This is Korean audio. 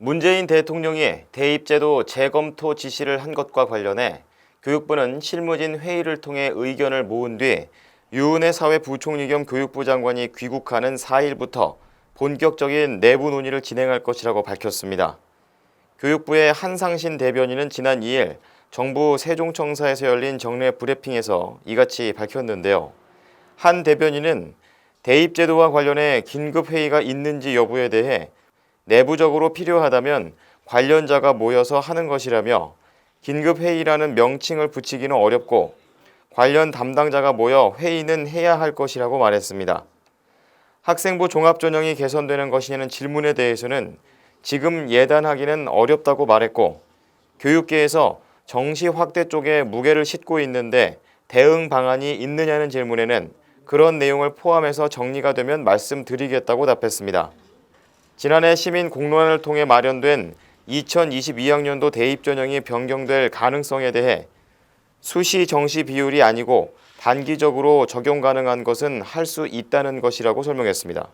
문재인 대통령이 대입제도 재검토 지시를 한 것과 관련해 교육부는 실무진 회의를 통해 의견을 모은 뒤 유은혜 사회부총리 겸 교육부 장관이 귀국하는 4일부터 본격적인 내부 논의를 진행할 것이라고 밝혔습니다. 교육부의 한상신 대변인은 지난 2일 정부 세종청사에서 열린 정례 브리핑에서 이같이 밝혔는데요. 한 대변인은 대입제도와 관련해 긴급회의가 있는지 여부에 대해 내부적으로 필요하다면 관련자가 모여서 하는 것이라며 긴급회의라는 명칭을 붙이기는 어렵고 관련 담당자가 모여 회의는 해야 할 것이라고 말했습니다. 학생부 종합전형이 개선되는 것이냐는 질문에 대해서는 지금 예단하기는 어렵다고 말했고 교육계에서 정시 확대 쪽에 무게를 싣고 있는데 대응 방안이 있느냐는 질문에는 그런 내용을 포함해서 정리가 되면 말씀드리겠다고 답했습니다. 지난해 시민 공론화를 통해 마련된 2022학년도 대입 전형이 변경될 가능성에 대해 수시 정시 비율이 아니고 단기적으로 적용 가능한 것은 할 수 있다는 것이라고 설명했습니다.